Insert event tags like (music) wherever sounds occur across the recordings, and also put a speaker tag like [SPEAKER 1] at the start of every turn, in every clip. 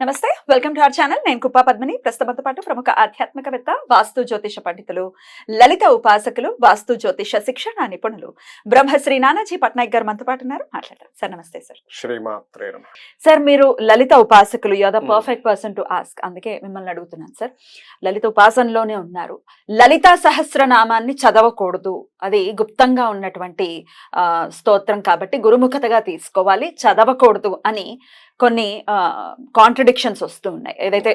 [SPEAKER 1] నమస్తే welcome to our channel. నేను కుప్పా పద్మిని. ప్రస్తుతంతో పాటు ప్రముఖ ఆధ్యాత్మికవేత్త వాస్తు జ్యోతిష పండితులు లలిత ఉపాసకులు వాస్తు జ్యోతిష శిక్షణ నిపుణులు బ్రహ్మశ్రీ నానాజీ పట్నాయక్ గారు మనతో పాటు ఉన్నారు. మాట్లాడతారు సార్ నమస్తే సార్.
[SPEAKER 2] శ్రీమాత్రే
[SPEAKER 1] సార్ మీరు లలిత ఉపాసకులు you the. Perfect person to ask. అందుకే మిమ్మల్ని అడుగుతున్నాను సార్. లలిత ఉపాసనలోనే ఉన్నారు. లలితా సహస్రనామాన్ని చదవకూడదు. అది గుప్తంగా ఉన్నటువంటి ఆ, స్తోత్రం కాబట్టి గురుముఖతగా తీసుకోవాలి. చదవకూడదు అని కొన్ని కాంట్రడిక్షన్స్ వస్తూ ఉన్నాయి. ఏదైతే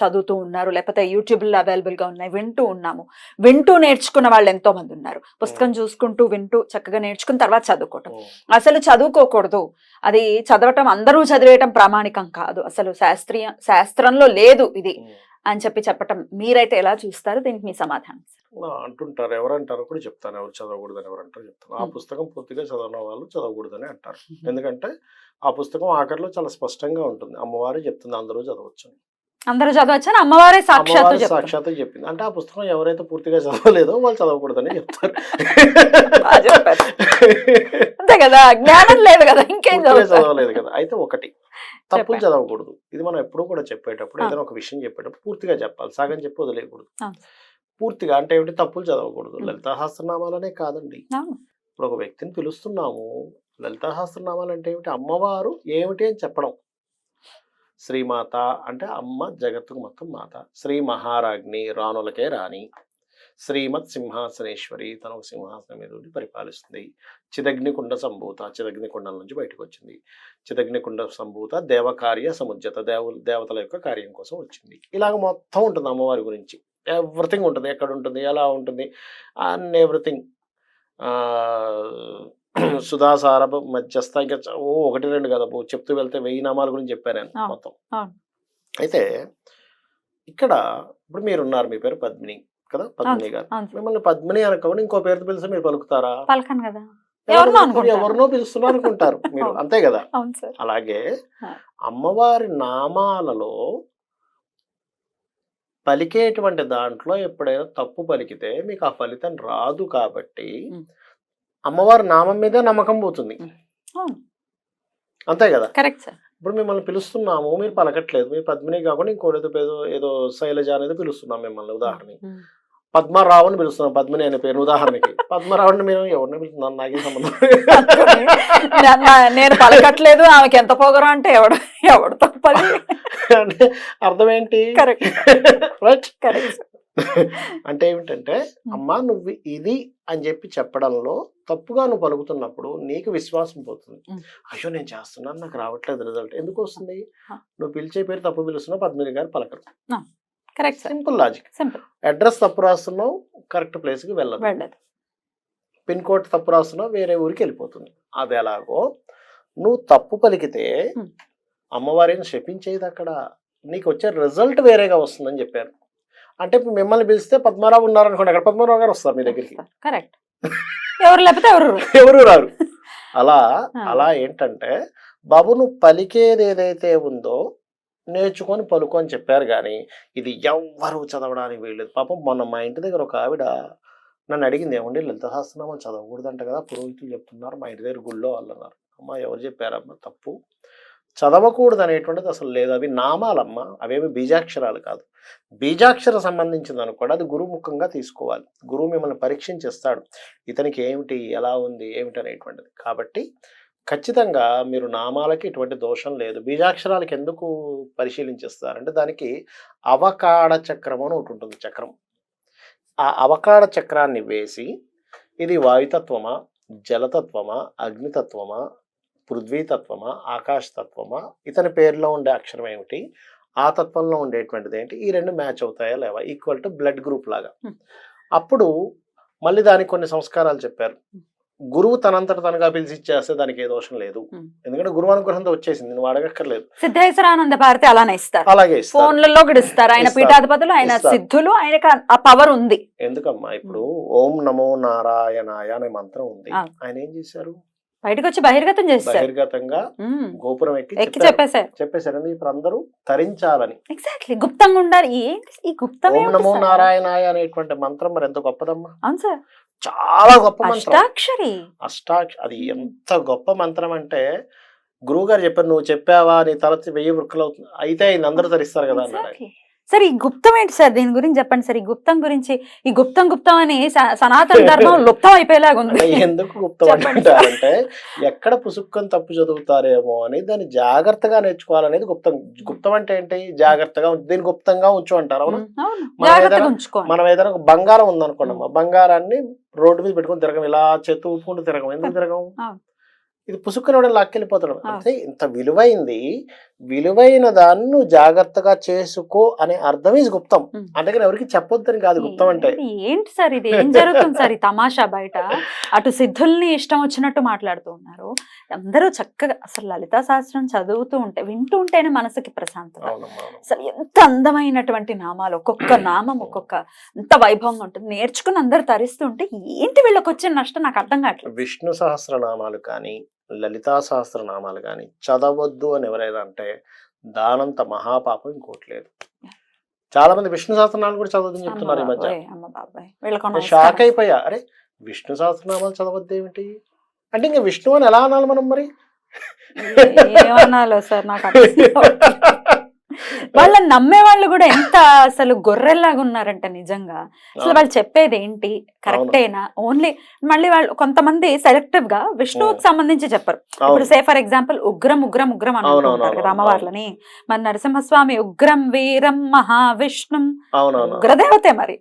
[SPEAKER 1] చదువుతూ ఉన్నారు లేకపోతే యూట్యూబ్లో అవైలబుల్గా ఉన్నాయి వింటూ ఉన్నాము. వింటూ నేర్చుకున్న వాళ్ళు ఎంతో మంది ఉన్నారు. పుస్తకం చూసుకుంటూ వింటూ చక్కగా నేర్చుకున్న తర్వాత చదువుకోవటం. అసలు చదువుకోకూడదు. అది చదవటం అందరూ చదివేయటం ప్రామాణికం కాదు. అసలు శాస్త్రీయ శాస్త్రంలో లేదు ఇది అని చెప్పి చెప్పటం మీరైతే ఎలా చూస్తారు? దీనికి మీ సమాధానం.
[SPEAKER 2] అంటుంటారు. ఎవరంటారో కూడా చెప్తాను. ఎవరు చదవకూడదని ఎవరు అంటారో చెప్తాను. ఆ. పుస్తకం పూర్తిగా చదవని వాళ్ళు చదవకూడదని అంటారు. ఎందుకంటే ఆ పుస్తకం ఆఖరిలో చాలా స్పష్టంగా ఉంటుంది. అమ్మవారే చెప్తుంది. అందరూ చదవచ్చు
[SPEAKER 1] అందరూ చదవచ్చని అమ్మవారే సాక్షాత్తు
[SPEAKER 2] సాక్షాత్తు చెప్పింది. అంటే ఆ పుస్తకం ఎవరైతే పూర్తిగా చదవలేదో వాళ్ళు చదవకూడదని చెప్తారు.
[SPEAKER 1] అంతే కదా? జ్ఞానం లేదు కదా? ఇంకేం
[SPEAKER 2] చదవలేదు కదా? అయితే ఒకటి. తప్పులు. చదవకూడదు. ఇది మనం ఎప్పుడూ కూడా చెప్పేటప్పుడు. ఏదైనా ఒక విషయం చెప్పేటప్పుడు పూర్తిగా చెప్పాలి. సగం చెప్పి వదిలేయకూడదు. పూర్తిగా అంటే ఏమిటి? తప్పులు చదవకూడదు. లలితా సహస్రనామాలనే కాదండి. ఇప్పుడు ఒక వ్యక్తిని పిలుస్తున్నాము. లలితా సహస్రనామాలు అంటే ఏమిటి? అమ్మవారు ఏమిటి అని చెప్పడం. శ్రీమాత అంటే అమ్మ జగత్తుకు మొత్తం మాత. శ్రీ మహారాజ్ని రాణులకే రాణి. శ్రీమత్ సింహాసనేశ్వరి తన ఒక సింహాసనం మీద ఉండి పరిపాలిస్తుంది. చిదగ్నికుండ సంభూత చిదగ్నికుండం నుంచి బయటకు వచ్చింది చిదగ్నికుండ సంభూత దేవకార్య సముజ్జత దేవు దేవతల యొక్క కార్యం కోసం వచ్చింది. ఇలాగ మొత్తం ఉంటుంది అమ్మవారి గురించి. ఎవ్రీథింగ్ ఉంటుంది ఎక్కడ ఉంటుంది ఎలా ఉంటుంది అన్ ఎవ్రీథింగ్ సుధాసార మధ్యస్థ ఇంకా ఓ ఒకటి రెండు కదా చెప్తూ వెళ్తే వెయ్యి నామాల గురించి చెప్పాను నేను మొత్తం. అయితే ఇక్కడ ఇప్పుడు మీరు ఉన్నారు మీ పేరు పద్మిని కదా పద్మిని గారు. మిమ్మల్ని పద్మిని అనుకోండి ఇంకో పేరుతో పిలిస్తే మీరు పలుకుతారా
[SPEAKER 1] పలకను కదా
[SPEAKER 2] ఎవరినో పిలుస్తున్నారు అనుకుంటారు మీరు. (laughs) అంతే కదా అలాగే. అమ్మవారి నామాలలో పలికేటువంటి దాంట్లో ఎప్పుడైనా తప్పు పలికితే మీకు ఆ ఫలితం రాదు కాబట్టి. అమ్మవారి నామం మీదే నమ్మకం పోతుంది. అంతే కదా?
[SPEAKER 1] Correct sir.
[SPEAKER 2] ఇప్పుడు మిమ్మల్ని పిలుస్తున్నాము మీరు పలకట్లేదు మీ పద్మిని కాకుండా ఇంకోటి ఏదో ఏదో శైలజ అనేది పిలుస్తున్నాం మిమ్మల్ని ఉదాహరణకి.
[SPEAKER 1] ఉమ్.
[SPEAKER 2] పద్మరావు అని పిలుస్తున్నాం. పద్మిని అనే పేరు ఉదాహరణకి. పద్మరావుని మీరు ఎవరిని పిలుస్తున్నాను నాకేం సంబంధం
[SPEAKER 1] నేను పలకట్లేదు. ఆమెకి ఎంత పొగరు అంటే ఎవడు ఎవడు తప్పది.
[SPEAKER 2] అంటే అర్థం ఏంటి
[SPEAKER 1] కరెక్ట్
[SPEAKER 2] రైట్
[SPEAKER 1] కరెక్ట్
[SPEAKER 2] అంటే ఏమిటంటే అమ్మా నువ్వు ఇది అని చెప్పి చెప్పడంలో తప్పుగా నువ్వు పలుకుతున్నప్పుడు నీకు విశ్వాసం పోతుంది.
[SPEAKER 1] ఉం.
[SPEAKER 2] అయ్యో నేను చేస్తున్నాను. నాకు రావట్లేదు రిజల్ట్. ఎందుకు వస్తుంది. నువ్వు పిలిచే పేరు తప్పు పిలుస్తున్నావు పద్మిని గారు పలకరు.
[SPEAKER 1] Correct
[SPEAKER 2] simple logic.
[SPEAKER 1] Simple.
[SPEAKER 2] Address తప్పు రాస్తున్నావు కరెక్ట్ ప్లేస్కి వెళ్ళదు.
[SPEAKER 1] వెళ్ళదు.
[SPEAKER 2] పిన్ కోడ్ తప్పు రాస్తున్నావు వేరే ఊరికి వెళ్ళిపోతుంది. అది ఎలాగో నువ్వు తప్పు పలికితే. అమ్మవారిని శపించేది అక్కడ. నీకు వచ్చే రిజల్ట్ వేరేగా వస్తుందని చెప్పారు. అంటే ఇప్పుడు మిమ్మల్ని పిలిస్తే పద్మారావు ఉన్నారు అనుకోండి అక్కడ పద్మారావు గారు వస్తారు మీ దగ్గరికి.
[SPEAKER 1] కరెక్ట్. ఎవరు లేకపోతే ఎవరు (laughs)
[SPEAKER 2] ఎవరు రారు. అలా. అలా ఏంటంటే బాబు నువ్వు పలికేది ఏదైతే ఉందో నేర్చుకొని పలుకు అని చెప్పారు కానీ ఇది ఎవ్వరు చదవడానికి వీల్లేదు. పాపం మొన్న మా ఇంటి దగ్గర ఒక ఆవిడ నన్ను అడిగింది ఏమండి లలిత చదవకూడదంట కదా పురోహితులు చెప్తున్నారు మా ఇంటి దగ్గర గుళ్ళో వాళ్ళు అన్నారు అమ్మ ఎవరు చెప్పారమ్మా? తప్పు. చదవకూడదు అనేటువంటిది అసలు లేదు. అవి నామాలమ్మ అవేమి బీజాక్షరాలు కాదు. బీజాక్షర సంబంధించింది అనుకోండి అది గురుముఖంగా తీసుకోవాలి. గురువు మిమ్మల్ని పరీక్షించేస్తాడు. ఇతనికి ఏమిటి ఎలా ఉంది ఏమిటి అనేటువంటిది. కాబట్టి ఖచ్చితంగా మీరు నామాలకి ఇటువంటి దోషం లేదు. బీజాక్షరాలకి ఎందుకు పరిశీలించేస్తారంటే దానికి అవకాడ చక్రం అని ఒకటి ఉంటుంది చక్రం. ఆ అవకాడ చక్రాన్ని వేసి ఇది వాయుతత్వమా జలతత్వమా అగ్నితత్వమా పృథ్వీతత్వమా ఆకాశతత్వమా ఇతని పేరులో ఉండే అక్షరం ఏమిటి ఆ తత్వంలో ఉండేటువంటిది ఏంటి ఈ రెండు మ్యాచ్ అవుతాయా లేవా? ఈక్వల్ టు బ్లడ్ గ్రూప్ లాగా. అప్పుడు మళ్ళీ దానికి కొన్ని సంస్కారాలు చెప్పారు. గురువు తనంతట తనగా పిలిచి ఇచ్చేస్తే దానికి ఏ దోషం లేదు. ఎందుకంటే గురువు అనుగ్రహంతో వచ్చేసింది నువ్వు అడగక్కర్లేదు
[SPEAKER 1] సిద్ధేశ్వరానంద భారతి అలానే ఇస్తారు.
[SPEAKER 2] అలాగే
[SPEAKER 1] ఫోన్లలో కూడా ఇస్తారు. ఆయన. పీఠాధిపతులు ఆయన. సిద్ధులు ఆయనకు ఆ- పవర్ ఉంది.
[SPEAKER 2] ఎందుకమ్మా? ఇప్పుడు ఓం నమో నారాయణాయ అనే మంత్రం ఉంది. ఆయన ఏం చేశారు?
[SPEAKER 1] బయటకు వచ్చి బహిర్గతం చేస్తారు
[SPEAKER 2] బహిర్గతంగా గోపురం ఎక్కి
[SPEAKER 1] ఎక్కి. చెప్పేశారు.
[SPEAKER 2] చెప్పేశారు. ఇప్పుడు అందరూ తరించాలని.
[SPEAKER 1] ఎగ్జాక్ట్లీ గుప్తంగా ఉండాలి. ఈ గుప్తం
[SPEAKER 2] నమో? నారాయణాయ అనేటువంటి మంత్రం మరి ఎంత గొప్పదమ్మా?
[SPEAKER 1] అవును సార్.
[SPEAKER 2] చాలా గొప్ప మంత్రం.
[SPEAKER 1] అష్టాక్షరి.
[SPEAKER 2] అష్టాక్ష అది ఎంత గొప్ప మంత్రం అంటే గురువు గారు చెప్పారు నువ్వు చెప్పావా నీ తల వెయ్యి వృక్కలు అవుతుంది అయితే అందరూ తరిస్తారు కదా అన్నాడు.
[SPEAKER 1] సార్ ఈ గుప్తం ఏంటి సార్? దీని గురించి చెప్పండి సార్. ఈ గుప్తం గురించి ఈ గుప్తం గుప్తం అని సనాతన ధర్మం (laughs) లుప్తం అయిపోయేలాగా ఉంది.
[SPEAKER 2] ఎందుకు గుప్తం. అంటారంటే ఎక్కడ పుసుక్కని తప్పు చదువుతారేమో అని దాన్ని జాగ్రత్తగా నేర్చుకోవాలనేది గుప్తం. గుప్తం అంటే ఏంటి? జాగ్రత్తగా దీన్ని గుప్తంగా ఉంచు అంటారు అవునా? మనం ఏదైనా- ఒక బంగారం ఉందనుకోండి బంగారాన్ని రోడ్డు మీద పెట్టుకొని తిరగం. ఇలా చేతు ఊపుకుంటూ తిరగం. ఎందుకు తిరగం. ఇది పుసుక్కని లాక్కెళ్ళిపోతాడు. అంటే ఇంత విలువైంది విలువైన దాన్ని జాగ్రత్తగా చేసుకో అనే అర్థం ఇది గుప్తం. అందుకని ఎవరికి చెప్పొద్దని కాదు గుప్తం అంటే.
[SPEAKER 1] ఏంటి- సార్ ఇది? ఏం జరుగుతుంది సార్ ఈ తమాషా బయట? అటు సిద్ధుల్ని ఇష్టం వచ్చినట్టు మాట్లాడుతూ ఉన్నారు. అందరూ చక్కగా అసలు లలితా శాస్త్రం చదువుతూ ఉంటే వింటూ ఉంటేనే మనసుకి ప్రశాంతత. అసలు ఎంత అందమైనటువంటి నామాలు ఒక్కొక్క (clears throat) నామం ఒక్కొక్క ఎంత వైభవంగా ఉంటుంది. నేర్చుకుని అందరు తరిస్తూ ఉంటే ఏంటి వీళ్ళకి వచ్చిన నష్టం? నాకు అర్థం కావట్లేదు.
[SPEAKER 2] విష్ణు సహస్రనామాలు కానీ లలితా సహస్రనామాలు కానీ చదవద్దు అని ఎవరైనా అంటే దానంత మహాపాపం ఇంకోటి లేదు. చాలా మంది విష్ణు సహస్రనామాలు కూడా చదవద్దని చెప్తున్నారు ఈ మధ్య. షాక్ అయిపోయా. అరే విష్ణు సహస్రనామాలు చదవద్దు ఏమిటి అంటే ఇంకా విష్ణు అని ఎలా అనాలి మనం మరి?
[SPEAKER 1] ఏమనాలో సార్ నాకు అర్థం కావట్లేదు. (laughs) వాళ్ళని నమ్మే వాళ్ళు కూడా ఎంత అసలు గొర్రెల్లాగా ఉన్నారంటే నిజంగా. అసలు వాళ్ళు చెప్పేది ఏంటి? కరెక్టేనా? ఓన్లీ మళ్ళీ వాళ్ళు కొంతమంది సెలెక్టివ్గా విష్ణువుకి సంబంధించి చెప్పరు. ఇప్పుడు సే ఫర్ ఎగ్జాంపుల్ ఉగ్రం ఉగ్రం ఉగ్రం అని
[SPEAKER 2] అవును,
[SPEAKER 1] అంటుంటారు
[SPEAKER 2] అవును,
[SPEAKER 1] కదా అమ్మవార్లని మన నరసింహస్వామి ఉగ్రం వీరం మహావిష్ణుం ఉగ్రదేవతే మరి.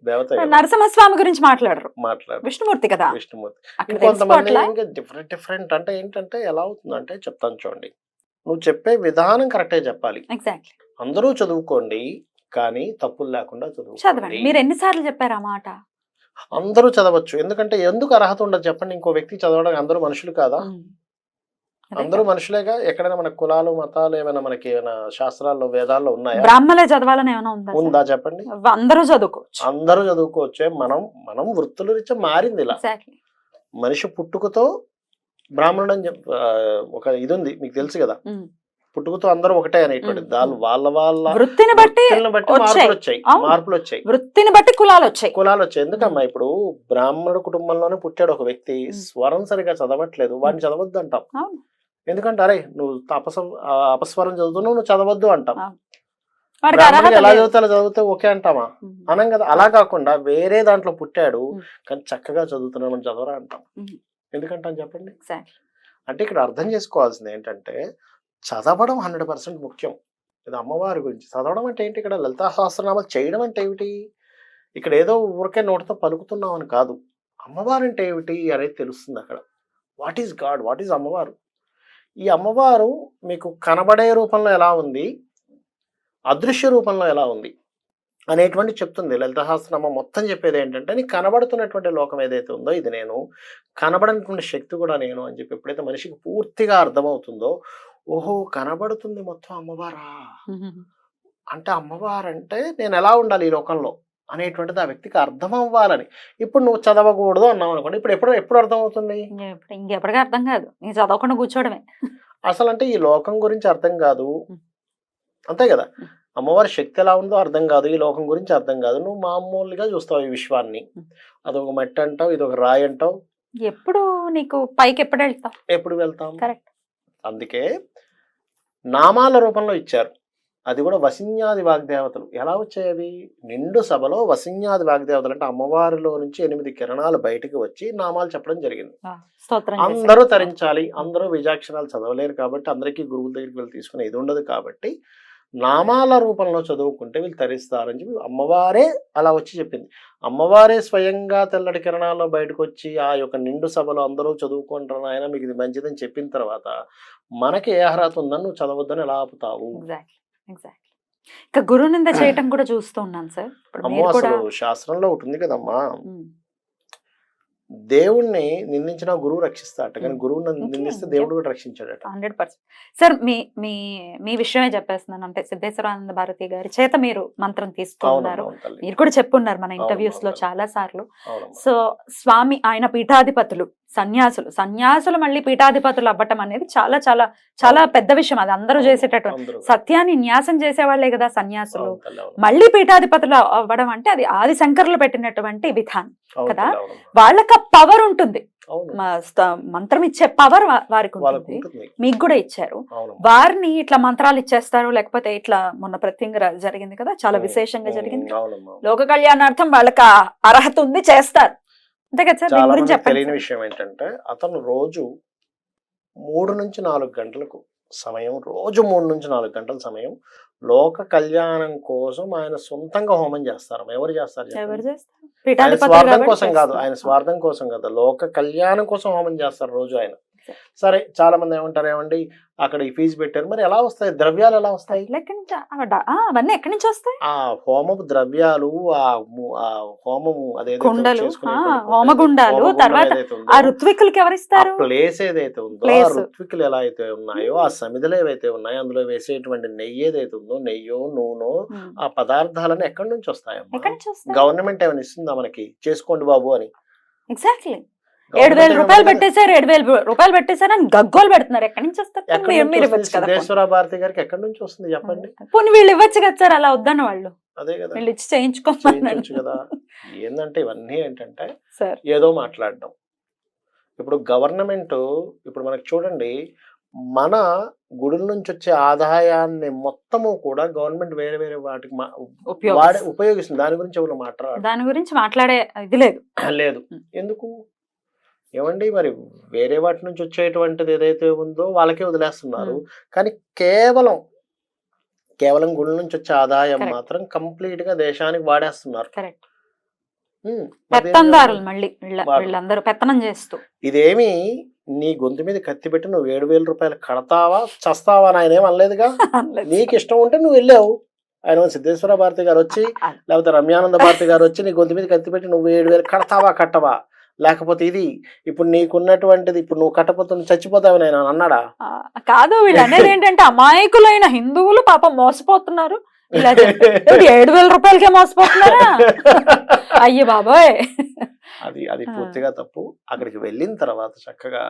[SPEAKER 1] నరసింహస్వామి గురించి మాట్లాడరు.
[SPEAKER 2] మాట్లాడు
[SPEAKER 1] విష్ణుమూర్తి కదా.
[SPEAKER 2] విష్ణుమూర్తి. డిఫరెంట్ డిఫరెంట్ అంటే ఏంటంటే ఎలా అవుతుందంటే చెప్తాను చూడండి. నువ్వు చెప్పే విధానం కరెక్టే చెప్పాలి.
[SPEAKER 1] ఎగ్జాక్ట్లీ
[SPEAKER 2] అందరూ చదువుకోండి కానీ తప్పులు లేకుండా
[SPEAKER 1] చదవండి.
[SPEAKER 2] చదువుకోండి
[SPEAKER 1] మీరు ఎన్నిసార్లు చెప్పారు ఆ మాట?
[SPEAKER 2] అందరూ చదవచ్చు. ఎందుకంటే ఎందుకు అర్హత ఉండదు చెప్పండి. ఇంకో వ్యక్తి చదవడానికి అందరూ మనుషులు కాదా? అందరూ మనుషులేగా? ఎక్కడైనా మన కులాలు మతాలు ఏమైనా మనకి ఏమైనా శాస్త్రాల్లో వేదాల్లో ఉన్నాయా?
[SPEAKER 1] బ్రాహ్మణులే చదవాలని ఏమైనా ఉందా?
[SPEAKER 2] ఉందా చెప్పండి?
[SPEAKER 1] అందరూ చదువుకోవచ్చు.
[SPEAKER 2] అందరూ చదువుకోవచ్చే మనం మనం వృత్తుల రీత్యా మారింది ఇలా. మనిషి పుట్టుకతో బ్రాహ్మణుడు అని చెప్ ఆ, ఒక ఇది ఉంది మీకు తెలుసు కదా. పుట్టుకతో అందరూ ఒకటే అనేటువంటి దాని. వాళ్ళ వాళ్ళ
[SPEAKER 1] వృత్తిని బట్టి.
[SPEAKER 2] మార్పులు వచ్చాయి. మార్పులు వచ్చాయి.
[SPEAKER 1] వృత్తిని బట్టి కులాలు వచ్చాయి.
[SPEAKER 2] కులాలు వచ్చాయి. ఎందుకమ్మా ఇప్పుడు బ్రాహ్మణుడు కుటుంబంలోనే పుట్టాడు ఒక వ్యక్తి. స్వరం సరిగా చదవట్లేదు. వాడిని చదవద్దు అంటాం. ఎందుకంటే అరే నువ్వు అపస ఆ, అపస్వరం చదువుతున్నావు నువ్వు చదవద్దు అంటాం. ఎలా. చదివితే అలా చదివితే ఓకే అంటామా. అనం కదా. అలా కాకుండా వేరే దాంట్లో పుట్టాడు. కానీ చక్కగా చదువుతున్నాను చదవరా అంటాం.
[SPEAKER 1] ఉమ్.
[SPEAKER 2] ఎందుకంటాం చెప్పండి. అంటే ఇక్కడ అర్థం చేసుకోవాల్సింది ఏంటంటే చదవడం హండ్రెడ్ పర్సెంట్ ముఖ్యం. ఇది అమ్మవారి గురించి. చదవడం అంటే ఏంటి? ఇక్కడ లలితా సహస్రనామాలు చేయడం అంటే ఏమిటి? ఇక్కడ ఏదో ఊరికే నోటితో పలుకుతున్నాం అని కాదు. అమ్మవారు అంటే ఏమిటి అనేది తెలుస్తుంది అక్కడ. What is God? What is అమ్మవారు? ఈ అమ్మవారు మీకు కనబడే రూపంలో ఎలా ఉంది? అదృశ్య రూపంలో ఎలా ఉంది? అనేటువంటి చెప్తుంది. లలిత సహస్రనామం మొత్తం చెప్పేది ఏంటంటే నీకు కనబడుతున్నటువంటి లోకం ఏదైతే ఉందో ఇది నేను కనబడనటువంటి శక్తి కూడా నేను అని చెప్పి ఎప్పుడైతే మనిషికి పూర్తిగా అర్థమవుతుందో ఓహో కనబడుతుంది మొత్తం అమ్మవారా. అంటే అమ్మవారు అంటే నేను ఎలా ఉండాలి ఈ లోకంలో? అనేటువంటిది ఆ వ్యక్తికి అర్థం అవ్వాలని ఇప్పుడు నువ్వు చదవకూడదు అన్నావు అనుకోండి ఇప్పుడు ఎప్పుడు ఎప్పుడు అర్థం అవుతుంది
[SPEAKER 1] ఇంకెప్పటికీ అర్థం కాదు. నీ చదవకుండా కూర్చోవడమే.
[SPEAKER 2] అసలు అంటే ఈ లోకం గురించి అర్థం కాదు. అంతే కదా. అమ్మవారి శక్తి ఎలా ఉందో అర్థం కాదు ఈ లోకం గురించి అర్థం కాదు. నువ్వు మామూలుగా చూస్తావు ఈ విశ్వాన్ని. అదొక మట్టి అంటావు ఇది ఒక రాయి అంటావు.
[SPEAKER 1] ఎప్పుడు నీకు పైకి ఎప్పుడు వెళ్తావు.
[SPEAKER 2] ఎప్పుడు వెళ్తాం?
[SPEAKER 1] కరెక్ట్.
[SPEAKER 2] అందుకే నామాల రూపంలో ఇచ్చారు. అది కూడా వసిన్యాది వాగ్దేవతలు. ఎలా వచ్చాయి నిండు సభలో వసిన్యాది వాగ్దేవతలు అంటే అమ్మవారిలో నుంచి ఎనిమిది కిరణాలు బయటికి వచ్చి నామాలు చెప్పడం జరిగింది. అందరూ. తరించాలి అందరూ బీజాక్షరాలు చదవలేరు కాబట్టి అందరికీ గురువుల దగ్గరికి వెళ్ళి తీసుకునే ఇది ఉండదు కాబట్టి నామాల రూపంలో చదువుకుంటే వీళ్ళు తరిస్తారని చెప్పి అమ్మవారే అలా వచ్చి చెప్పింది. అమ్మవారే స్వయంగా తెల్లటి కిరణాల్లో బయటకు వచ్చి ఆ యొక్క నిండు సభలో అందరూ చదువుకుంటారు ఆయన మీకు ఇది మంచిదని చెప్పిన తర్వాత మనకి ఏ అర్హత ఉందని నువ్వు చదవద్దని ఎలా ఆపుతావు?
[SPEAKER 1] ఇంకా గురువు నింద చేయటం (clears throat) కూడా చూస్తూ ఉన్నాను సార్.
[SPEAKER 2] అమ్మో అసలు శాస్త్రంలో ఉంది కదమ్మా. దేవుణ్ణి నిందించిన గురువు రక్షిస్తాడట కానీ
[SPEAKER 1] ఉం.
[SPEAKER 2] గురువుని నిందిస్తే. దేవుడు కూడా రక్షించాడట
[SPEAKER 1] హండ్రెడ్ పర్సెంట్ సార్ మీ మీ మీ విషయమే చెప్పేస్తున్నాను అంటే సిద్ధేశ్వరానంద భారతి గారి చేత మీరు మంత్రం తీసుకున్నారు. మీరు కూడా చెప్పున్నారు మన
[SPEAKER 2] ఇంటర్వ్యూస్లో.
[SPEAKER 1] చాలా సార్లు. సో స్వామి ఆయన పీఠాధిపతులు సన్యాసులు. సన్యాసులు మళ్ళీ పీఠాధిపతులు అవ్వటం అనేది చాలా చాలా చాలా పెద్ద విషయం. అది అందరూ చేసేటటువంటి. సత్యాన్ని న్యాసం చేసేవాళ్ళే కదా సన్యాసులు. మళ్ళీ పీఠాధిపతులు అవ్వడం అంటే అది ఆది శంకరులు పెట్టినటువంటి విధానం కదా? వాళ్ళకి పవర్ ఉంటుంది. మంత్రం ఇచ్చే పవర్ వారికి ఉంటుంది. మీకు. కూడా ఇచ్చారు. వారిని ఇట్లా మంత్రాలు ఇచ్చేస్తారు లేకపోతే ఇట్లా మొన్న ప్రత్యంగా జరిగింది కదా చాలా విశేషంగా జరిగింది. లోక కళ్యాణార్థం వాళ్ళకి అర్హత ఉంది చేస్తారు.
[SPEAKER 2] చాలా తెలియని. విషయం ఏంటంటే అతను రోజు మూడు నుంచి నాలుగు గంటలకు సమయం రోజు మూడు నుంచి నాలుగు గంటల సమయం లోక కళ్యాణం కోసం ఆయన సొంతంగా హోమం చేస్తారు ఎవరు చేస్తారు ఆయన స్వార్థం కోసం కాదు ఆయన. స్వార్థం కోసం కాదు లోక కళ్యాణం కోసం హోమం చేస్తారు రోజు ఆయన సరే చాలా మంది ఏమంటారు ఏమండి? అక్కడ ఈ ఫీజు పెట్టారు. మరి ఎలా వస్తాయి? ద్రవ్యాలు ఎలా వస్తాయి?
[SPEAKER 1] అవన్నీ ఎక్కడి నుంచి వస్తాయి?
[SPEAKER 2] ఆ హోమపు ద్రవ్యాలు ఆ హోమము
[SPEAKER 1] కుండలు, హోమగుండాలు,
[SPEAKER 2] హోమగుండం
[SPEAKER 1] తర్వాత ఆ ఋత్వికులకి ఎవరిస్తారు?
[SPEAKER 2] ప్లేస్ ఏదైతే ఉందో ఆ. ఋత్వికులు ఎలా అయితే ఉన్నాయో ఆ సమిధులు ఏవైతే ఉన్నాయో అందులో వేసేటువంటి నెయ్యి ఏదైతే ఉందో నెయ్యో నూనె
[SPEAKER 1] ఉమ్.
[SPEAKER 2] ఆ పదార్థాలను ఎక్కడి నుంచి వస్తాయమ్మా?
[SPEAKER 1] ఎక్కడి నుంచి వస్తాయి?
[SPEAKER 2] గవర్నమెంట్ ఏమైనా ఇస్తుందా మనకి? చేసుకోండి బాబు అని.
[SPEAKER 1] ఎగ్జాక్ట్లీ ఏడు వేల రూపాయలు పెట్టేశారు ఏడు వేల రూపాయలు పెట్టేశారు అని గగ్గోలు పెడుతున్నారు. ఎక్కడి నుంచి వస్తారు?
[SPEAKER 2] భారతి గారికి ఎక్కడి నుంచి వస్తుంది చెప్పండి?
[SPEAKER 1] పోనీ వీళ్ళు ఇవ్వచ్చు కదా సార్ అలా వద్దన్న వాళ్ళు.
[SPEAKER 2] అదే కదా.
[SPEAKER 1] వీళ్ళు ఇచ్చి
[SPEAKER 2] చేయించొచ్చు కదా. ఏంటంటే ఇవన్నీ ఏంటంటే
[SPEAKER 1] సార్.
[SPEAKER 2] ఏదో మాట్లాడడం. ఇప్పుడు గవర్నమెంట్ ఇప్పుడు మనకు చూడండి మన గుడుల నుంచి వచ్చే ఆదాయాన్ని మొత్తము కూడా గవర్నమెంట్ వేరే వేరే వాటికి ఉపయోగిస్తుంది. దాని గురించి ఎవరు మాట్లాడారు.
[SPEAKER 1] దాని గురించి మాట్లాడే ఇది లేదు.
[SPEAKER 2] లేదు. ఎందుకు? ఏమండి? మరి వేరే వాటి నుంచి వచ్చేటువంటిది ఏదైతే ఉందో వాళ్ళకే వదిలేస్తున్నారు. కానీ కేవలం కేవలం గుళ్ళ నుంచి వచ్చే ఆదాయం. మాత్రం కంప్లీట్గా దేశానికి వాడేస్తున్నారు.
[SPEAKER 1] పెత్తందారులు మళ్ళీ. వీళ్ళందరూ పెత్తనం చేస్తూ.
[SPEAKER 2] ఇదేమి నీ గొంతు మీద కత్తి పెట్టి నువ్వు ఏడు వేల రూపాయలు కడతావా చస్తావా అని ఆయన ఏం అనలేదుగా (laughs) నీకు ఇష్టం ఉంటే నువ్వు వెళ్ళావు. ఆయన సిద్ధేశ్వర భారతి గారు వచ్చి లేకపోతే రమ్యానంద భారతి గారు వచ్చి నీ గొంతు మీద కత్తి పెట్టి నువ్వు ఏడు వేలు కడతావా కట్టవా? లేకపోతే ఇది ఇప్పుడు నీకున్నటువంటిది ఇప్పుడు నువ్వు కట్టపోతే నువ్వు చచ్చిపోతావు నేను అన్నాడా?
[SPEAKER 1] కాదు వీళ్ళు అనేది ఏంటంటే అమాయకులైన హిందువులు పాపం మోసపోతున్నారు. ఇలా ఏడు వేల రూపాయలకే మోసపోతున్నారా? అయ్యి బాబోయ్.
[SPEAKER 2] అది అది. పూర్తిగా తప్పు. అక్కడికి వెళ్ళిన తర్వాత చక్కగా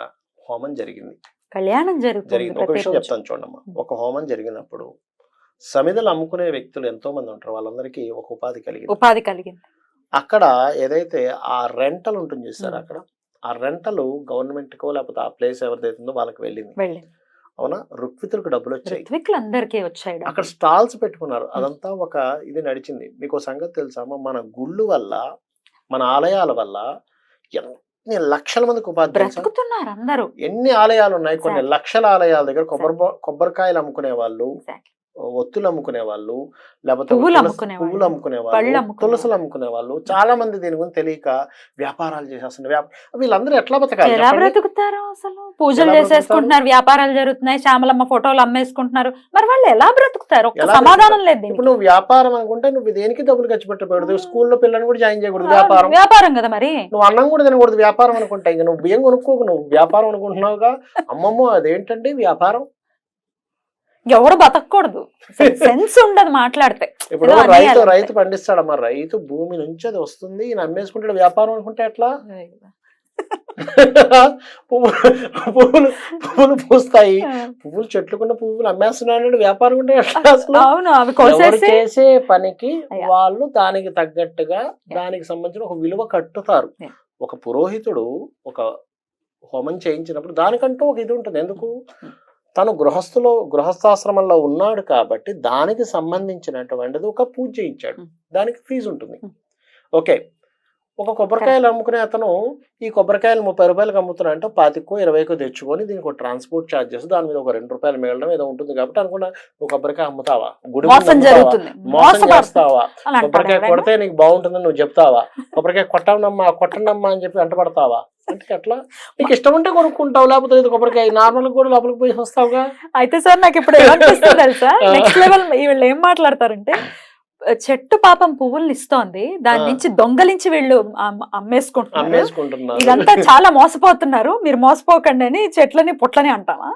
[SPEAKER 2] హోమం జరిగింది.
[SPEAKER 1] కళ్యాణం
[SPEAKER 2] జరిగింది. ఒక విషయం చెప్తాను చూడమ్మా. ఒక హోమం జరిగినప్పుడు సమిధలు అమ్ముకునే వ్యక్తులు ఎంతో మంది ఉంటారు. వాళ్ళందరికీ ఒక ఉపాధి కలిగింది.
[SPEAKER 1] ఉపాధి కలిగింది.
[SPEAKER 2] అక్కడ ఏదైతే ఆ రెంటల్ ఉంటుంది చూసారు. అక్కడ? ఆ రెంటలు గవర్నమెంట్ కో లేకపోతే ఆ ప్లేస్ ఎవరిదైతే ఉందో వాళ్ళకి వెళ్ళింది. అవునా? రుక్వితులకు డబ్బులు వచ్చాయి
[SPEAKER 1] అందరికీ వచ్చాయి
[SPEAKER 2] అక్కడ స్టాల్స్ పెట్టుకున్నారు. అదంతా ఒక ఇది నడిచింది. మీకు సంగతి తెలుసా? మన గుళ్ళు వల్ల మన ఆలయాల వల్ల ఎన్ని లక్షల మందికి ఉపాధి
[SPEAKER 1] అందరూ
[SPEAKER 2] ఎన్ని ఆలయాలు ఉన్నాయి కొన్ని. లక్షల ఆలయాల దగ్గర కొబ్బరి కొబ్బరికాయలు అమ్ముకునే వాళ్ళు. ఒత్తులు అమ్ముకునే వాళ్ళు లేకపోతే
[SPEAKER 1] పువ్వులు అమ్ముకునే వాళ్ళు,
[SPEAKER 2] తులసులు అమ్ముకునే వాళ్ళు. చాలా మంది దీని గురించి తెలియక వ్యాపారాలు చేసేస్తున్నారు. వీళ్ళందరూ ఎట్లా బతకాలి
[SPEAKER 1] ఎలా? బ్రతుకుతారు అసలు? పూజలు చేసేసుకుంటున్నారు వ్యాపారాలు జరుగుతున్నాయి శ్యామలమ్మ ఫోటోలు అమ్మేసుకుంటున్నారు. మరి వాళ్ళు ఎలా బ్రతుకుతారు? సమాధానం లేదు.
[SPEAKER 2] ఇప్పుడు నువ్వు వ్యాపారం అనుకుంటే నువ్వు దేనికి డబ్బులు ఖర్చు పెట్టకూడదు. స్కూల్లో పిల్లల్ని కూడా జాయిన్ చేయకూడదు వ్యాపారం.
[SPEAKER 1] వ్యాపారం కదా మరి.
[SPEAKER 2] నువ్వు అన్నం కూడా తినకూడదు వ్యాపారం అనుకుంటా. ఇంకా నువ్వు బియ్యం కొనుక్కోకు నువ్వు వ్యాపారం అనుకుంటున్నావుగా. అమ్మమ్మో అదేంటండి వ్యాపారం?
[SPEAKER 1] ఎవరు బతకూడదు సెన్స్ (laughs) ఉండదు మాట్లాడితే.
[SPEAKER 2] ఇప్పుడు రైతు. రైతు పండిస్తాడమ్మా రైతు భూమి నుంచి అది వస్తుంది. ఈయన అమ్మేసుకుంటాడు. వ్యాపారం అనుకుంటే ఎట్లా? (laughs) పువ్వులు పువ్వులు పూస్తాయి. పువ్వులు చెట్లుకున్న పువ్వులు అమ్మేస్తున్నాడు వ్యాపారం
[SPEAKER 1] అవును అవి కోసేసి
[SPEAKER 2] చేసే పనికి. వాళ్ళు దానికి తగ్గట్టుగా దానికి సంబంధించిన ఒక విలువ కట్టుతారు. ఒక పురోహితుడు ఒక హోమం చేయించినప్పుడు దానికంటూ ఒక ఇది ఉంటుంది. ఎందుకు. తను గృహస్థులో గృహస్థాశ్రమంలో ఉన్నాడు కాబట్టి దానికి సంబంధించినటువంటిది ఒక పూజ
[SPEAKER 1] Hmm.
[SPEAKER 2] దానికి ఫీజు ఉంటుంది. ఓకే ఒక కొబ్బరికాయలు అమ్ముకునే అతను ఈ కొబ్బరికాయలు ముప్పై రూపాయలకు అమ్ముతున్నా అంటే పాతికో ఇరవైకో తెచ్చుకొని దీనికి ఒక ట్రాన్స్పోర్ట్ ఛార్జెస్ దాని మీద ఒక రెండు రూపాయలు మిగలడం ఏదో ఉంటుంది కాబట్టి అనుకున్నా నువ్వు కొబ్బరికాయ అమ్ముతావా? గుడి
[SPEAKER 1] మోసం
[SPEAKER 2] చేస్తావా? కొబ్బరికాయ? కొడితే నీకు బాగుంటుందని నువ్వు చెప్తావా? కొబ్బరికాయ కొట్టనమ్మా కొట్టనమ్మా అని చెప్పి వెంటబడతావా అంటే ఎట్లా నీకు ఇష్టం ఉంటే కొనుక్కుంటావు లేకపోతే లేదు కొబ్బరికాయ నార్మల్ కూడా లోపలికి పోయి వస్తావుగా?
[SPEAKER 1] అయితే సార్ నాకు ఇప్పుడు ఏమనిపిస్తుంది తెలుసా. నెక్స్ట్ లెవెల్ వీళ్ళు ఏం మాట్లాడతారంటే చెట్టు పాపం పువ్వుల్ని ఇస్తోంది. దాని. నుంచి దొంగలించి వీళ్ళు అమ్- అమ్మేసుకుంటున్నారు. ఇదంతా చాలా మోసపోతున్నారు. మీరు మోసపోకండి అని చెట్లని పుట్లని అంటామా?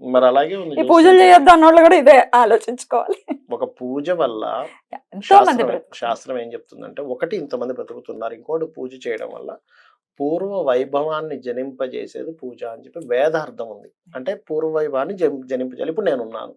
[SPEAKER 2] మరి అలాగే ఉంది
[SPEAKER 1] ఈ పూజలు చేయొద్దు అన్నోళ్ళు కూడా ఇదే ఆలోచించుకోవాలి.
[SPEAKER 2] ఒక పూజ వల్ల శాస్త్రం ఏం చెప్తుందంటే ఒకటి ఇంతమంది బ్రతుకుతున్నారు ఇంకోటి పూజ చేయడం వల్ల పూర్వ వైభవాన్ని జనింపజేసేది పూజ అని చెప్పి వేదార్థం ఉంది. అంటే పూర్వ వైభవాన్ని జనింపజేయాలి. ఇప్పుడు నేను ఉన్నాను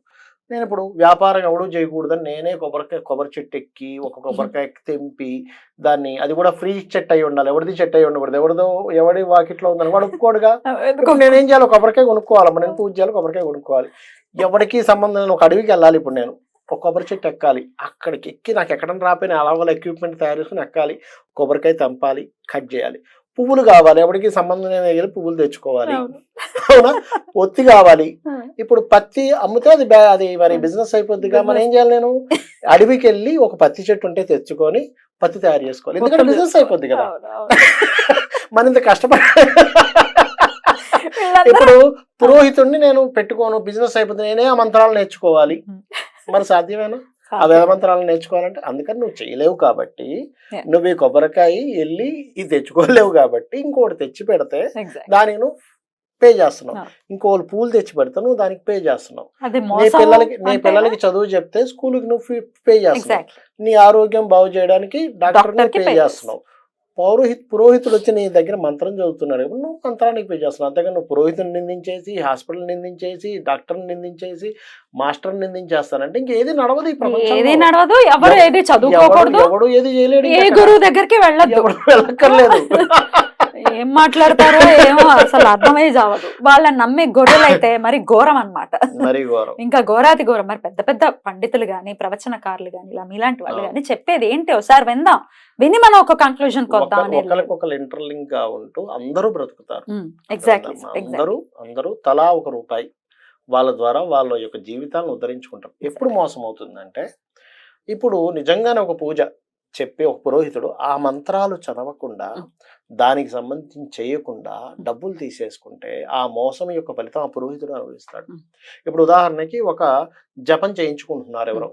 [SPEAKER 2] నేను ఇప్పుడు వ్యాపారం ఎవడు చేయకూడదని నేనే కొబ్బరికాయ కొబ్బరి చెట్టు ఎక్కి ఒక (laughs) కొబ్బరికాయ తెంపి దాన్ని అది కూడా ఫ్రీ చెట్టు అయి ఉండాలి. ఎవరిది చెట్టు అయి ఉండకూడదు. ఎవరిదో ఎవడి వాకిట్లో ఉందని వాడు ఒప్పుకోడుగా. (laughs) నేనేం చేయాలి? కొబ్బరికాయ కొనుక్కోవాలి నేను పూజ చేయాలి కొబ్బరికాయ కొనుక్కోవాలి. ఎవరికి సంబంధం ఒక అడవికి వెళ్ళాలి ఇప్పుడు నేను. ఒక కొబ్బరి చెట్టు ఎక్కాలి. అక్కడికి ఎక్కి నాకు ఎక్కడైనా రాపోయిన అలాగల ఎక్విప్మెంట్ తయారు చేసుకుని ఎక్కాలి. కొబ్బరికాయ తెంపాలి కట్ చేయాలి. పువ్వులు కావాలి. ఎవరికి సంబంధం లేని పువ్వులు తెచ్చుకోవాలి. అవునా. ఒత్తి కావాలి. (laughs) ఇప్పుడు పత్తి అమ్మితే అది అది మరి బిజినెస్ అయిపోద్దిగా మరి ఏం చేయాలి నేను? అడవికి వెళ్ళి ఒక పత్తి చెట్టు ఉంటే తెచ్చుకొని పత్తి తయారు చేసుకోవాలి. ఎందుకంటే బిజినెస్ అయిపోద్ది కదా. (laughs) మన ఇంత కష్టపడ ఇప్పుడు పురోహితుడిని నేను పెట్టుకోను. బిజినెస్ అయిపోతుంది నేనే ఆ మంత్రాలు నేర్చుకోవాలి. మరి సాధ్యమేనా? ఆ వేద మంత్రాలు నేర్చుకోవాలంటే అందుకని నువ్వు చేయలేవు కాబట్టి. నువ్వు ఈ కొబ్బరికాయ వెళ్ళి ఇది తెచ్చుకోలేవు కాబట్టి ఇంకోటి తెచ్చి పెడితే దానికి నువ్వు పే చేస్తున్నావు. ఇంకోళ్ళు పూలు తెచ్చి పెడితే నువ్వు దానికి పే చేస్తున్నావు. నీ పిల్లలకి నీ పిల్లలకి చదువు చెప్తే స్కూల్కి నువ్వు పే చేస్తున్నావు. నీ ఆరోగ్యం బాగు చేయడానికి డాక్టర్ పే చేస్తున్నావు. పౌరోహిత్ పురోహితుడు వచ్చి నీ దగ్గర మంత్రం చదువుతున్నాడు. కాబట్టి నువ్వు మంత్రానికి పే చేస్తున్నావు. అంతేగా నువ్వు పురోహితుని నిందించేసి హాస్పిటల్ నిందించేసి డాక్టర్ని నిందించేసి మాస్టర్ని నిందించేస్తానంటే ఇంకేది నడవదు ఈ
[SPEAKER 1] ఏది నడవదు ఎవరు
[SPEAKER 2] ఎవ-
[SPEAKER 1] ఏది చదువుకోకూడదు
[SPEAKER 2] ఎవడు- ఏది చేయలేడు
[SPEAKER 1] ఏ గురువు దగ్గరికి వెళ్ళొద్దు.
[SPEAKER 2] ఎవడు వెళ్ళక్కర్లేదు. (laughs)
[SPEAKER 1] ఏం మాట్లాడతారో ఏమో అసలు అర్థమై జావదు వాళ్ళని నమ్మే గొర్రెలు అయితే మరి ఘోరం అన్నమాట.
[SPEAKER 2] మరీ ఘోరం.
[SPEAKER 1] ఇంకా ఘోరాతి ఘోరం. మరి పెద్ద పెద్ద పండితులు గాని ప్రవచనకారులు గాని ఇలా మీలాంటి వాళ్ళు. గాని చెప్పేది ఏంటి? ఒకసారి విందాం. విని మనం ఒక కంక్లూజన్ కొద్దాం
[SPEAKER 2] ఒకరికొకరు ఇంటర్లింక్గా ఉంటూ అందరూ బ్రతుకుతారు.
[SPEAKER 1] ఎగ్జాక్ట్లీ?
[SPEAKER 2] అందరూ అందరూ తలా ఒక రూపాయి వాళ్ళ ద్వారా వాళ్ళ యొక్క జీవితాలను ఉద్ధరించుకుంటారు. ఎప్పుడు మోసం అవుతుందంటే ఇప్పుడు నిజంగానే ఒక పూజ చెప్పి ఒక పురోహితుడు ఆ మంత్రాలు చదవకుండా. దానికి సంబంధించి చేయకుండా డబ్బులు తీసేసుకుంటే ఆ మోసం యొక్క ఫలితం ఆ పురోహితుడు అనుభవిస్తాడు. ఇప్పుడు ఉదాహరణకి ఒక జపం చేయించుకుంటున్నారు ఎవరో.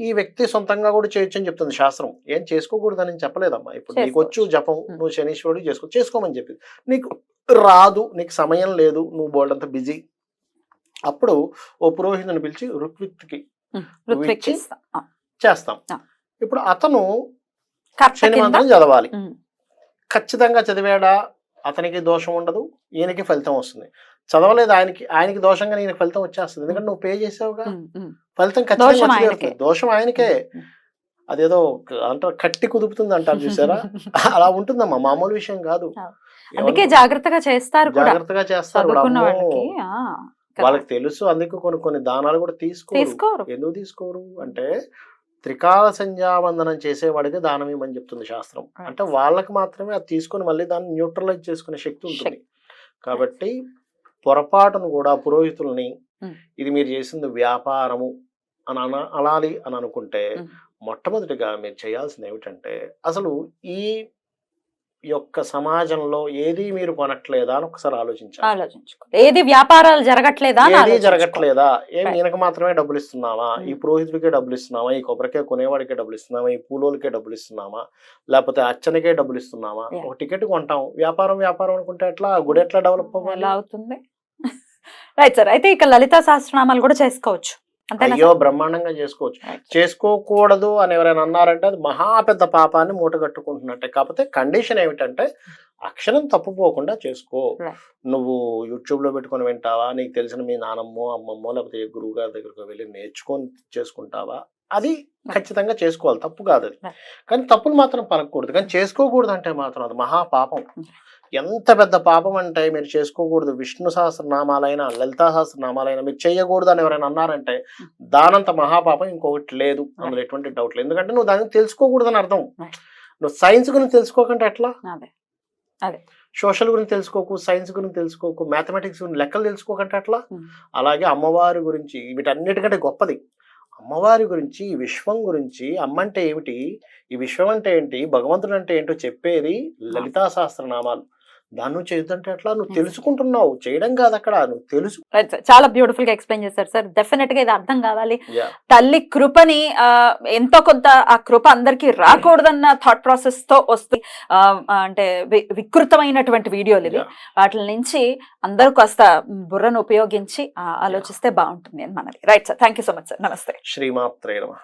[SPEAKER 2] ఈ వ్యక్తి సొంతంగా కూడా చేయొచ్చు అని చెప్తుంది శాస్త్రం. ఏం చేసుకోకూడదని చెప్పలేదమ్మా. ఇప్పుడు నీకు వచ్చు జపం. నువ్వు శనీశ్వరుడు చేసుకో చేసుకోమని చెప్పింది నీకు రాదు నీకు సమయం లేదు నువ్వు బోల్డ్ అంత బిజీ అప్పుడు ఓ పురోహితుని పిలిచి ఇచ్చి
[SPEAKER 1] చేస్తాం.
[SPEAKER 2] ఇప్పుడు అతను శని మంత్రం చదవాలి. ఖచ్చితంగా చదివాడా? అతనికి దోషం ఉండదు. ఈయనకి ఫలితం వస్తుంది. చదవలేదు ఆయనకి ఆయనకి దోషంగా ఈయనకి ఫలితం వచ్చేస్తుంది. ఎందుకంటే నువ్వు పే చేసావుగా. ఫలితం
[SPEAKER 1] దోషం
[SPEAKER 2] ఖచ్చితంగా. దోషం ఆయనకే. అదేదో అంటారు కట్టి కుదుపుతుంది అంటారు చూసారా? (laughs) అలా ఉంటుందమ్మా. మామూలు విషయం కాదు.
[SPEAKER 1] అందుకే జాగ్రత్తగా చేస్తారు
[SPEAKER 2] జాగ్రత్తగా చేస్తారు
[SPEAKER 1] వాళ్ళకి
[SPEAKER 2] తెలుసు అందుకు కొన్ని కొన్ని దానాలు కూడా తీసుకోరు. ఎందుకు తీసుకోరు? అంటే త్రికాల సంధ్యావందనం చేసేవాడికి దానం ఇవ్వమని చెప్తుంది శాస్త్రం. అంటే వాళ్ళకి మాత్రమే అది తీసుకొని మళ్ళీ దాన్ని న్యూట్రలైజ్ చేసుకునే శక్తి ఉంటుంది కాబట్టి పొరపాటును కూడా పురోహితుల్ని. ఇది మీరు చేసింది వ్యాపారము అని అన అనాలి అని అనుకుంటే. మొట్టమొదటిగా మీరు చేయాల్సింది ఏమిటంటే అసలు ఈ యొక్క సమాజంలో ఏది మీరు కొనట్లేదా అని ఒకసారి ఆలోచించాలి.
[SPEAKER 1] ఏది వ్యాపారాలు జరగట్లేదా
[SPEAKER 2] ఏది. జరగట్లేదా? ఏం. ఈయనకు మాత్రమే డబ్బులు ఇస్తున్నావా ఈ
[SPEAKER 1] Mm.
[SPEAKER 2] పురోహితుడికే డబ్బులు ఇస్తున్నావా ఈ కొబ్బరికాయ కొనేవాడికే డబ్బులు ఇస్తున్నావా ఈ పూలోలకే డబ్బులు ఇస్తున్నామా? లేకపోతే అచ్చనికే డబ్బులు ఇస్తున్నావా
[SPEAKER 1] Yeah.
[SPEAKER 2] ఒక టికెట్ కొంటాం. వ్యాపారం వ్యాపారం అనుకుంటే ఎట్లా? గుడి ఎట్లా డెవలప్ అవ్వాలి?
[SPEAKER 1] అవుతుంది? (laughs) రైట్ సార్ అయితే ఇక లలితా సహస్రనామాలు కూడా చేసుకోవచ్చు.
[SPEAKER 2] అయ్యో బ్రహ్మాండంగా చేసుకోవచ్చు. చేసుకోకూడదు అని ఎవరైనా అన్నారంటే అది మహా పెద్ద పాపాన్ని మూటగట్టుకుంటున్నట్టే కాకపోతే కండిషన్ ఏమిటంటే అక్షరం తప్పుపోకుండా చేసుకో. నువ్వు యూట్యూబ్లో పెట్టుకొని వింటావా? నీకు తెలిసిన మీ నానమ్మో అమ్మమ్మో లేకపోతే ఏ గురువు గారి దగ్గరకు వెళ్ళి నేర్చుకొని చేసుకుంటావా? అది ఖచ్చితంగా చేసుకోవాలి. తప్పు కాదు అది. కానీ తప్పులు మాత్రం పలకూడదు కానీ చేసుకోకూడదు అంటే మాత్రం అది మహా పాపం.
[SPEAKER 1] Mm.
[SPEAKER 2] ఎంత పెద్ద పాపం అంటే మీరు చేసుకోకూడదు. విష్ణు సహస్రనామాలైనా లలితా సహస్రనామాలైనా మీరు చేయకూడదు అని ఎవరైనా అన్నారంటే దానంత మహాపాపం ఇంకొకటి లేదు అందులో ఎటువంటి డౌట్ లేదు. ఎందుకంటే నువ్వు దాన్ని తెలుసుకోకూడదని అర్థం. నువ్వు సైన్స్ గురించి తెలుసుకోకంటే ఎట్లా?
[SPEAKER 1] అదే.
[SPEAKER 2] సోషల్ గురించి తెలుసుకోకు సైన్స్ గురించి తెలుసుకోకు మ్యాథమెటిక్స్ గురించి లెక్కలు తెలుసుకోకంటే
[SPEAKER 1] Hmm.
[SPEAKER 2] అలాగే అమ్మవారి గురించి వీటన్నిటికంటే గొప్పది. అమ్మవారి గురించి ఈ విశ్వం గురించి అమ్మ అంటే ఏమిటి? ఈ విశ్వం అంటే ఏంటి? భగవంతుడు అంటే ఏంటో చెప్పేది లలితా సహస్రనామాలు దాన్ని నువ్వు చేయొద్దంటే ఎట్లా? నువ్వు
[SPEAKER 1] Yes.
[SPEAKER 2] తెలుసుకుంటున్నావు. చేయడం కాదు అక్కడ. నువ్వు తెలుసు
[SPEAKER 1] చాలా బ్యూటిఫుల్గా ఎక్స్ప్లెయిన్ చేశారు సార్ డెఫినెట్గా ఇది అర్థం కావాలి. తల్లి కృపని ఎంతో కొంత ఆ కృప అందరికి రాకూడదన్న థాట్ ప్రాసెస్తో వస్తుంది అంటే వికృతమైనటువంటి వీడియోలు ఇవి. వాటి నుంచి అందరూ కాస్త బుర్రను ఉపయోగించి ఆలోచిస్తే బాగుంటుంది అని మనది. Right sir thank you so much sir namaste
[SPEAKER 2] శ్రీమాత్రే నమః.